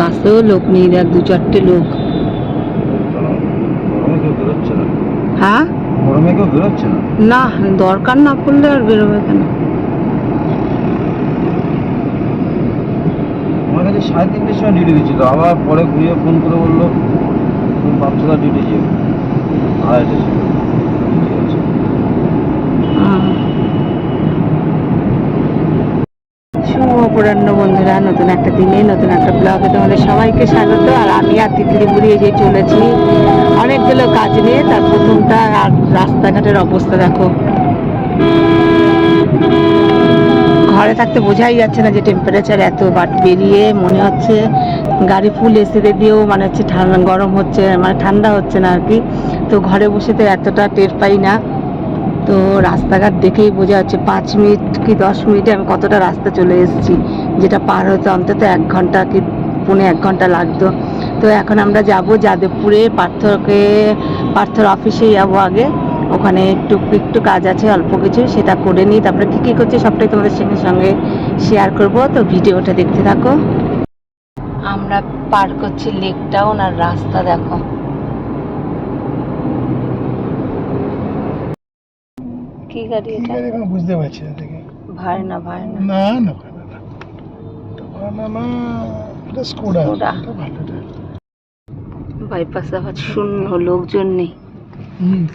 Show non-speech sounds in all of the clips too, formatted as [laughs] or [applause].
বাসেও লোক নেই দেখ দু চারটে লোক। হ্যাঁ? না? দরকার না পড়লে আর বেরোবে কেন? আমার কাছে সাড়ে তিনটের সময় ডিউটি আবার পরে ঘুরিয়ে ফোন করে বলল পাঁচশোটা ডিউটি আড়াইটের সময় ঠিক আছে আহ। শুভ অপরাহ্ন বন্ধুরা, নতুন একটা দিনে, নতুন একটা ব্লগে তোমাদের সবাইকে স্বাগত। আর আমি আর তিতলি বুড়িয়ে যে চলেছি অনেকগুলো কাজ নিয়ে। তার প্রথমটা আর রাস্তাঘাটের অবস্থা দেখো। ঘরে থাকতে বোঝাই যাচ্ছে না যে টেম্পারেচার এত বাট বেরিয়ে মনে হচ্ছে গাড়ি ফুল এসিতে দিয়েও মানে হচ্ছে ঠান্ডা গরম হচ্ছে মানে ঠান্ডা হচ্ছে না আর কি। তো ঘরে বসে তো এতটা টের পাই না। তো রাস্তাঘাট দেখেই বোঝা যাচ্ছে পাঁচ মিনিট কি দশ মিনিটে আমি কতটা রাস্তা চলে এসেছি। যেটা পার হতে অন্তত এক ঘণ্টা কি পৌনে এক ঘণ্টা লাগতো। তো এখন আমরা যাব যাদবপুরে, পার্থকে, পার্থর অফিসে যাব আগে। ওখানে একটু একটু কাজ আছে, অল্প কিছু, সেটা করে নিই। তারপরে কী কী করছি সবটাই তোমাদের সঙ্গে সঙ্গে শেয়ার করব। তো ভিডিওটা দেখতে থাকো। আমরা পার করছি লেক টাউন আর রাস্তা দেখো কি গাড়ি এটা? এখন বুঝতে পারছি না দেখে। ভাই না ভাই না। না না না না। না না এটা স্কোডা স্কোডা। এটা ভালো এটা। বাইপাসে আবার শূন্য লোকজন নেই।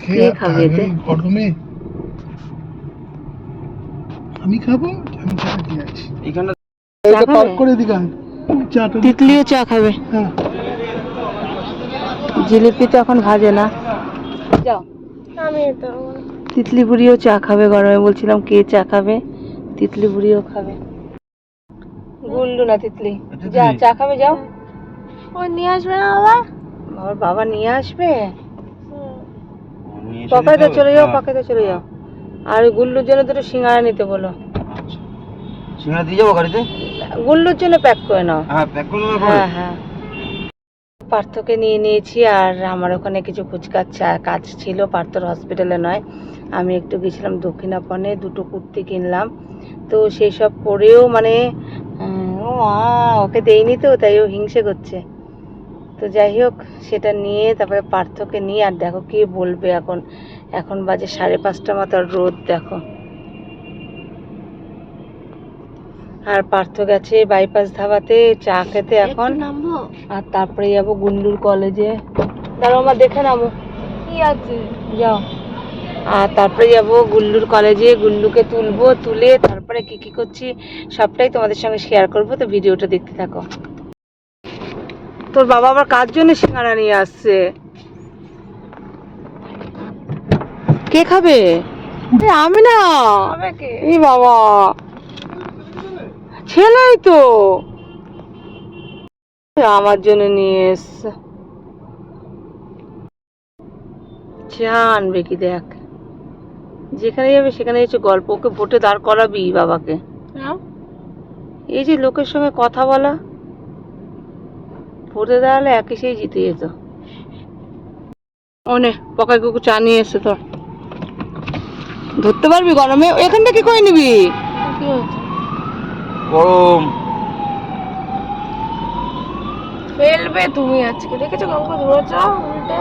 কে খাবে এতে? গরমে আমি খাব? আমি চা আছি খাবে? পার্ক করে দিকা চাটা তিতলিও চা খাবে। হ্যাঁ। জিলিপি তো এখন ভাজে না। যাও। তিতলি বুড়িও চা খাবে গরমে বলছিলাম কে চা খাবে? তিতলি বুড়িও খাবে। গুল্লু না তিতলি। তিতলি। যা চা খাবে যাও। ও নিয়ে আসবে না বাবা? আমার বাবা নিয়ে আসবে? হবে? চলে যাও হ্যাঁ। পকাতে চলে যাও। আর গুল্লুর জন্য দুটো সিঙ্গারা নিতে বলো। আচ্ছা। সিঙ্গারা দিয়ে যাব গাড়িতে? গুল্লুর জন্য প্যাক করে নাও। হ্যাঁ প্যাক করে দেবো হ্যাঁ হ্যাঁ। পার্থকে নিয়ে নিয়েছি আর আমার ওখানে কিছু কুচকার কাজ ছিল পার্থর হসপিটালে নয়। আমি একটু গেছিলাম দক্ষিণাপনে দুটো কুর্তি কিনলাম। তো সেই সব পরেও মানে ও ওকে দেইনি তো তাই ও হিংসে করছে। তো যাই হোক সেটা নিয়ে তারপরে পার্থকে নিয়ে আর দেখো কি বলবে এখন। এখন বাজে সাড়ে পাঁচটা মতো আর রোদ দেখো। আর পার্থ গেছে বাইপাস ধাবাতে চা খেতে এখন। আর তারপরে যাব গুন্ডুর কলেজে দাঁড়াও আমার দেখে নামো। কি আছে? যাও। আর তারপরে যাব গুল্লুর কলেজে গুল্লুকে তুলবো তুলে তারপরে কি কি করছি সবটাই তোমাদের সঙ্গে শেয়ার করব তো ভিডিওটা দেখতে থাকো। তোর বাবা আবার কার জন্য সিঙ্গারা নিয়ে আসছে? কে খাবে? আমি না। বাবা। ছেলেই তো। আমার জন্য নিয়ে এসছে চা আনবে কি দেখ। যেখানে যাবে সেখানে এসে গল্প ওকে ভোটে দাঁড় করাবি বাবাকে। হ্যাঁ? এই যে লোকের সঙ্গে কথা বলা ভোটে দাঁড়ালে একই সেই জিতে যেত। অনে পকাই কুকু চা নিয়ে এসছে তোর ধরতে পারবি গরমে? এখান থেকে কই নিবি? গরম। ফেলবে তুমি আজকে। দেখেছ কাউকে ধরেছ? উল্টে।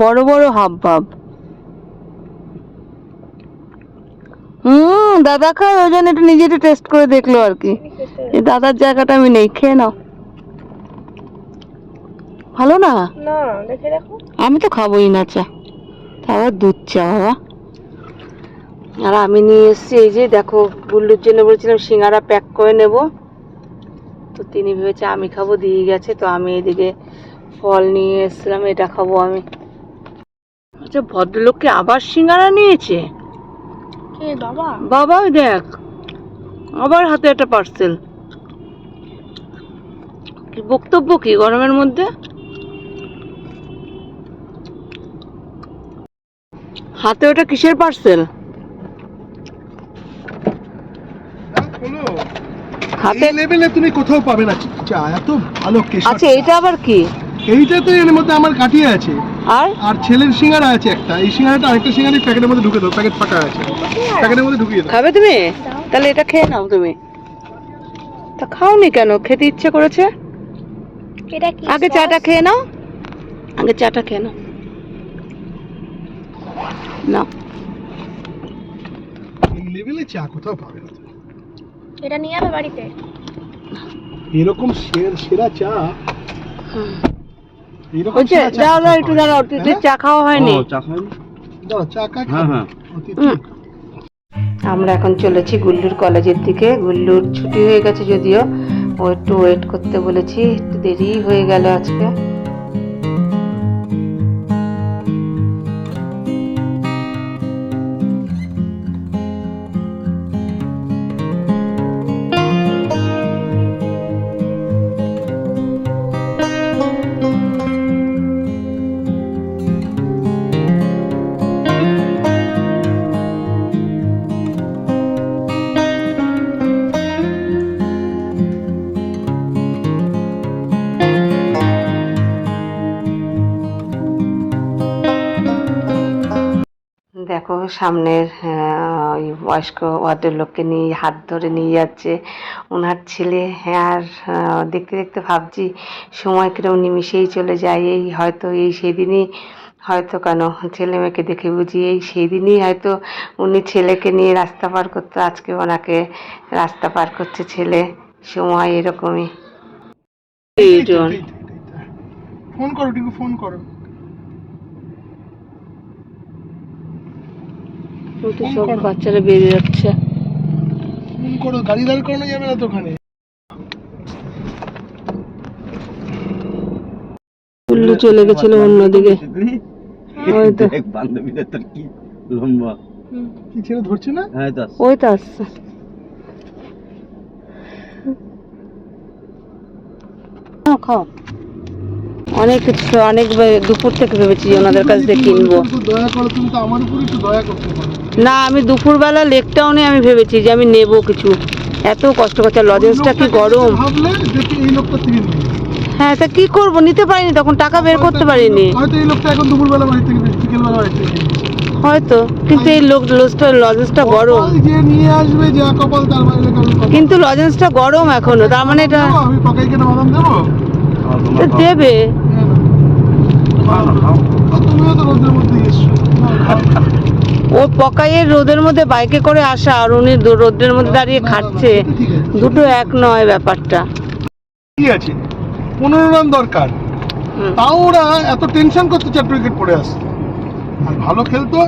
বড় বড় হাব ভাব হুম দাদা খায় ওই জন্য এটা নিজে টেস্ট করে দেখল আর কি। এই দাদার জায়গাটা আমি নেই খেয়ে নাও। ভালো না? আমি তো খাবোই না চা। তা দুধ চা বাবা। আর আমি নিয়ে এসেছি এই যে দেখো গুল্লুর জন্য বলেছিলাম সিঙ্গারা প্যাক করে নেব। তো তিনি ভেবেছে আমি খাব দিয়ে গেছে তো আমি এদিকে ফল নিয়ে এসেছিলাম এটা খাব আমি। আচ্ছা ভদ্রলোককে আবার সিঙ্গারা নিয়েছে? কে বাবা? বাবা দেখ। আবার হাতে একটা পার্সেল কি বক্তব্য কি গরমের মধ্যে? হাতে ওটা কিসের পার্সেল হাতে এই লেভেলে তুমি কোথাও পাবে না। চা এত ভালো আচ্ছা এটা আবার কি? এইটা তো এর মধ্যে আমার কাটিয়ে আছে। আর? আর ছেলের সিঙ্গারা আছে একটা। এই সিঙ্গারাটা আরেকটা সিঙ্গারি প্যাকেটের মধ্যে ঢুকে দাও প্যাকেট ফাটা আছে। প্যাকেটের মধ্যে ঢুকিয়ে দাও খাবে তুমি? তাহলে এটা খেয়ে নাও তুমি। তা খাওনি কেন? খেতে ইচ্ছে করেছে? এটা কি আগে? চাটা খেয়ে নাও। আগে চাটা খেয়ে নাও। নাও। এই লেভেলে চা কোথাও পাবে না এটা নিয়ে যাবে বাড়িতে। এরকম সের- সেরা চা। এরকম দাও দাও একটু। দাঁড়াও? চা খাওয়া হয়নি। চা খাওনি? চা হ্যাঁ হ্যাঁ। আমরা এখন চলেছি গুল্লুর কলেজের দিকে। গুল্লুর ছুটি হয়ে গেছে যদিও। ও একটু ওয়েট করতে বলেছি একটু দেরি হয়ে গেল আজকে। সামনের ওই বয়স্ক ওয়ার্ডের লোককে নিয়ে হাত ধরে নিয়ে যাচ্ছে। ওনার ছেলে হ্যাঁ আর দেখতে দেখতে ভাবছি সময় কিরম নিমিশেই চলে যায়। এই হয়তো এই সেদিনই হয়তো কেন ছেলে মেয়েকে দেখে বুঝি এই সেই দিনই হয়তো উনি ছেলেকে নিয়ে রাস্তা পার করতো। আজকে ওনাকে রাস্তা পার করছে ছেলে। সময় এরকমই। ফোন করো ফোন করো। সব বাচ্চারা বেরিয়ে যাচ্ছে। করো গাড়ি দাঁড় করানো যাবে না তো ওখানে? উল্লু চলে গেছিল অন্যদিকে। ওই তো। বান্ধবীদের তোর কি লম্বা। কি ছেলে ধরছে না? হ্যাঁ তো ওই তো আসছে খাও। অনেক কিছু অনেক দুপুর থেকে ভেবেছি ওনাদের কাছ থেকে কিনবো। না আমি দুপুরবেলা লেকটাউনে আমি ভেবেছি যে আমি নেব কিছু। এত কষ্ট করছে লজেন্সটা কি গরম। হ্যাঁ তা কি করব? নিতে পারিনি তখন টাকা বের করতে পারিনি। হয়তো এই লোকটা এখন দুপুরবেলা বাড়ি থেকে বিকেলবেলা বাড়ি থেকে হয়তো কিন্তু এই লোক লজটা লজেন্সটা গরম। নিয়ে আসবে যা কপাল তার বাইরে কিন্তু লজেন্সটা গরম এখনও তার মানে এটা আমি বাদাম দেবে আর তুমিও তো রোদের মধ্যে এসছো ও পকাইয়ের রোদের মধ্যে বাইকে করে আসা আর উনি রোদের মধ্যে দাঁড়িয়ে খাচ্ছে। দুটো এক নয় ব্যাপারটা। কি আছে? পনেরো রান দরকার। তাও ওরা এত টেনশন করতে চার উইকেট পড়ে আসছে আর ভালো খেলতো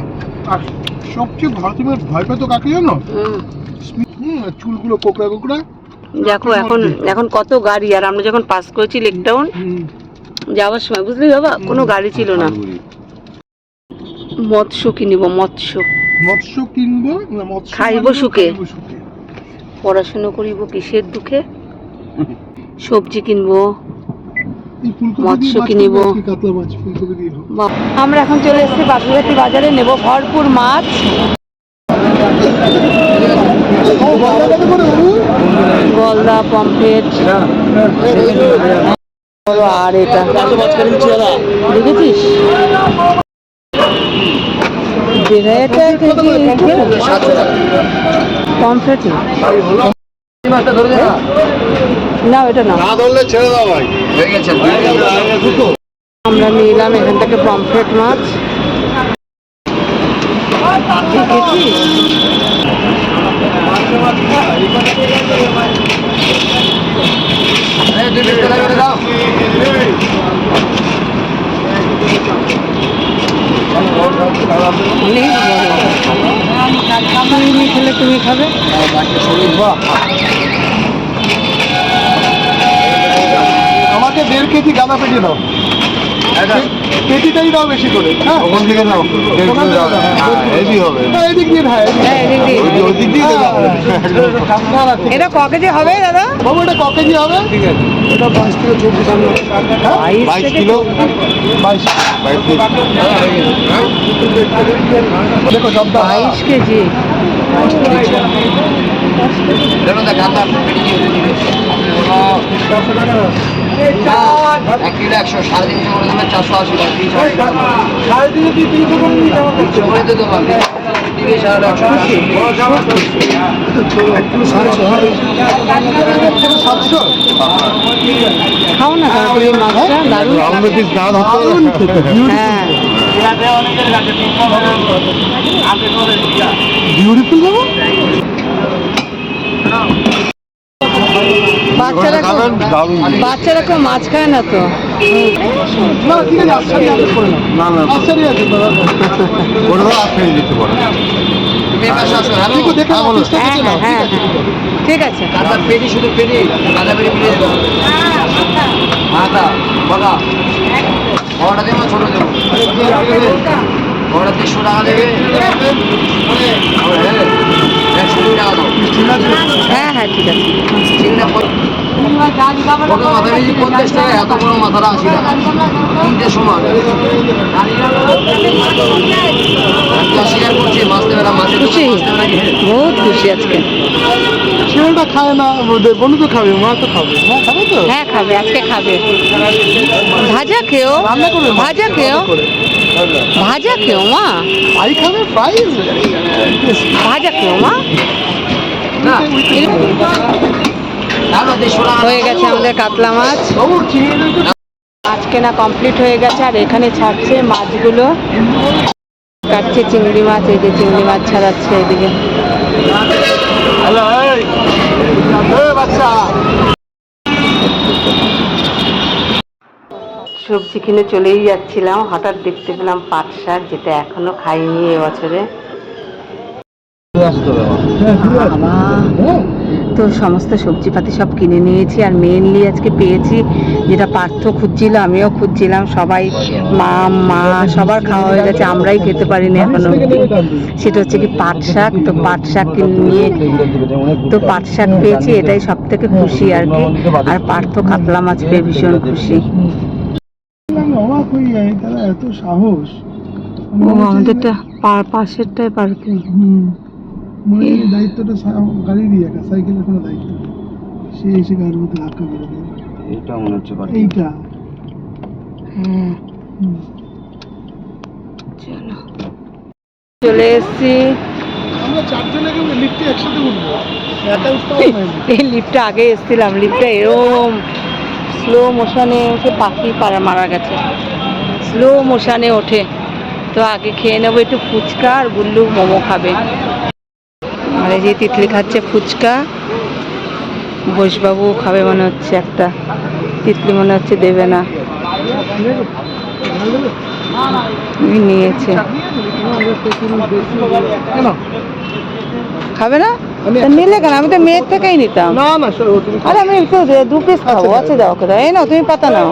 আর সবচেয়ে ভালো তুমি ভয় পেতো কাকে জানো? হুম। স্মিথ হুম আর চুলগুলো কোকড়া কোকড়া। দেখো এখন এখন কত গাড়ি। আর আমরা যখন পাস করেছি লেকটাউন যাওয়ার সময় বুঝলি বাবা? কোনো গাড়ি ছিল না। মৎস্য কিনিব মৎস্য। মৎস্য কিনবো না মৎস্য খাইবো শুকে। পড়াশুনো করিব কিসের দুঃখে? সবজি কিনবো মৎস্য কিনিব। আমরা এখন চলে এসেছি বাগুইহাটি বাজারে নেব ভরপুর মাছ। গলদা কত আর এটা? দেখেছিস? পমফ্রেট না এটা না। না ধরলে ছেড়ে দাও ভাই। আমরা নিলাম এখান থেকে পমফ্রেট মাছ। দেখেছিস? তুমি খেলে তুমি খাবে আমাকে দেড় কেজি গাঁদা পেটি দাও। পেটিটাই দাও বেশি করে হ্যাঁ? ওখান থেকে দাও। হবে। এদিক দিয়ে ভাই হ্যাঁ এদিক দিয়ে। ওই দিক ঠিক এটা ক কেজি হবে দাদা? বাবু এটা ক কেজি হবে? ঠিক আছে। এটা বাইশ থেকে চব্বিশ বাইশ কিলো? বাইশ। দেখো সব দাম। বাইশ কেজি। একশো সাড়ে তিনশো করে দেবে চারশো আশি টাকা। সাড়ে তিনশো তিনশো করে দেবো খাও না মাছটা দারুণ। হ্যাঁ বিউটিফুল দেবো বাচ্চারা বাচ্চারা কেউ মাছ খায় না তো? না ঠিক আছে আশ্চর্য আছে করে না না আশ্চর্য আছে দাদা করে দাও আর দিতে পারো ঠিক ঠিক আছে ঠিক কাদা পেটি শুধু পেটি কাদা পেটি পেটি মাথা বলা বড়টা দেবো ছোট দেবো বড়টা দেড়শো টাকা হ্যাঁ হ্যাঁ ঠিক আছে। কত মাথা বেশি পঞ্চাশ টাকা এত বড় মাথাটা আশি টাকা। তিনটে সমান। তো অস্বীকার করছি মাছ দেবে মাছের খুশি? বহুত খুশি আজকে। ছেলেটা খায় না বন্ধু তো খাবে মা তো খাবে। মা খাবে তো? হ্যাঁ খাবে আজকে খাবে। ভাজা খেও রান্না করবে ভাজা খেও। ভাজা খেও মা? ফ্রাই খাবে ফ্রাই ভাজা খেও মা? না। হয়ে গেছে আমাদের কাতলা মাছ। মাছ কেনা কমপ্লিট হয়ে গেছে আর এখানে ছাড়ছে মাছগুলো। কাটছে চিংড়ি মাছ এই যে চিংড়ি মাছ ছাড়াচ্ছে এদিকে। সবজি কিনে চলেই যাচ্ছিলাম হঠাৎ দেখতে পেলাম পাট শাক যেটা এখনও খাইনি এবছরে আসতে বাবা তো সমস্ত সবজিপাতি সব কিনে নিয়েছি আর মেনলি আজকে পেয়েছি যেটা পার্থ খুঁজছিল আমিও খুঁজছিলাম সবাই মা মা সবার খাওয়া হয়ে গেছে আমরাই খেতে পারিনি এখনও সেটা হচ্ছে কি পাট শাক তো পাট শাক কিনে নিয়ে তো পাট শাক পেয়েছি এটাই সব থেকে খুশি আর কি। আর পার্থ কাতলা মাছ পেয়ে ভীষণ খুশি। অবাক হয়ে যাই তারা এত সাহস ও আমাদেরটা পাশেরটাই পার্কিং। হুম। মনে হয় এই দায়িত্বটা একা সাইকেলের কোনো দায়িত্ব সে এসে গাড়ির মধ্যে ধাক্কা মেরে দেবে এটা মনে হচ্ছে এইটা। হ্যাঁ। চলো। চলে এসছি। আমরা চারজনে লিফটে একসাথে উঠবো। একা উঠতে হবে না। [laughs] এই লিফটটা আগে এসেছিলাম লিফটটা এরম স্লো মোশনে উঠে পাখি পাড়া মারা গেছে। স্লো মোশনে ওঠে। তো আগে খেয়ে নেব একটু ফুচকা আর গুল্লু মোমো খাবে। আর এই যে তিতলি খাচ্ছে ফুচকা বসবাবু খাবে মনে হচ্ছে একটা। তিতলি মনে হচ্ছে দেবে না। নিয়েছে। খাবে না? নিলে কেন? আমি তো মেয়ের থেকেই নিতাম। আরে আমি দু পিস খাব আচ্ছা, আচ্ছা দাও দাও এই নাও তুমি পাতা নাও।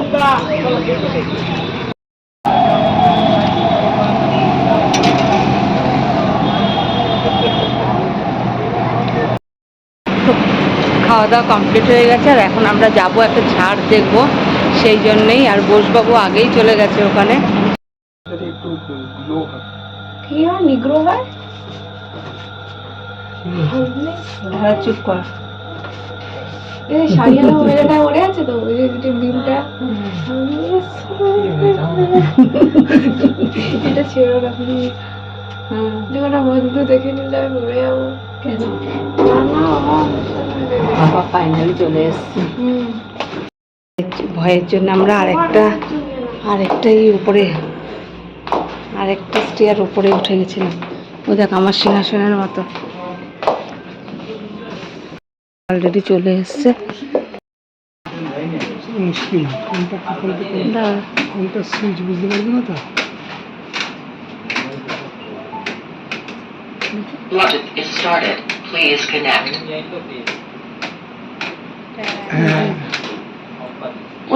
খাওয়া দাওয়া কমপ্লিট হয়ে গেছে আর এখন আমরা যাব একটা ঝাড় দেখব। সেই জন্যেই আর বসবাবু আগেই চলে গেছে ওখানে। কি হয়? নিগ্রো চুপ কর। মেয়েটা মনে আছে তো? ওই যে যে এটা ছিল না প্লিজ যখন বন্ধু দেখে নিলে আমি মরে যাব। বাবা ফাইনালি চলে এসছে। ভয়ের জন্য আমরা আরেকটা আরেকটাই উপরে আরেকটা স্টেয়ার উপরে উঠে গেছিলাম। ও দেখ আমার সিংহাসনের মতো। অলরেডি চলে এসছে। মুশকিল। কোনটা। কোনটা সুইচ বুঝতে পারবে না তো? Bluetooth is started. Please connect.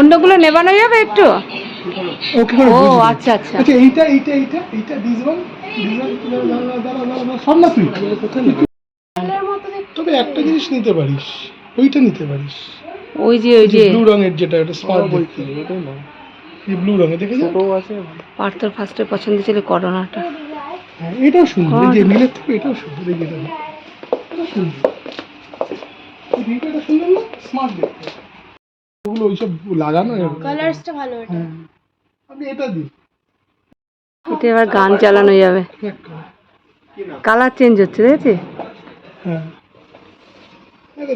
অন্যগুলো নেবানো যাবে একটু? ও আচ্ছা আচ্ছা। আচ্ছা এইটা এইটা এইটা এইটা দিস ওয়ান না তুই তবে একটা জিনিস নিতে পারিস ওইটা নিতে পারিস। ওই যে ওই যে ব্লু রঙের যেটা স্মার্ট দেখতে। এই ব্লু রঙের দেখে যাও পার্থর ফার্স্টে পছন্দ ছিল করোনাটা। হ্যাঁ এটাও সুন্দর যে নীলের থেকে এটাও সুন্দর এই যেটা সুন্দর সুন্দর না? স্মার্ট দেখতে ওগুলো ওইসব লাগানো এরকম। ভালো এটা হ্যাঁ। এটা এবার গান চালানো যাবে। কালার চেঞ্জ হচ্ছে দেখেছি হ্যাঁ।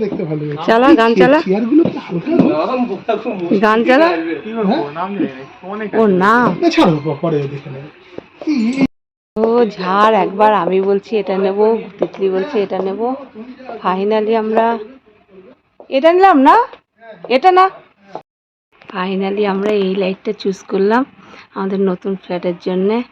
দেখতে ভালো চালা, গান চালা। চেয়ারগুলো হালকা গান চালা? হ্যাঁ? ও না না ছাড়ো পরে দেখে নেবে। ও ঝাড় একবার আমি বলছি, এটা নেব, তিতলি বলছে, এটা নেব। ফাইনালি আমরা, এটা নিলাম না? এটা না? ফাইনালি আমরা এই লাইটটা চুজ করলাম, আমাদের নতুন ফ্ল্যাটের জন্যে।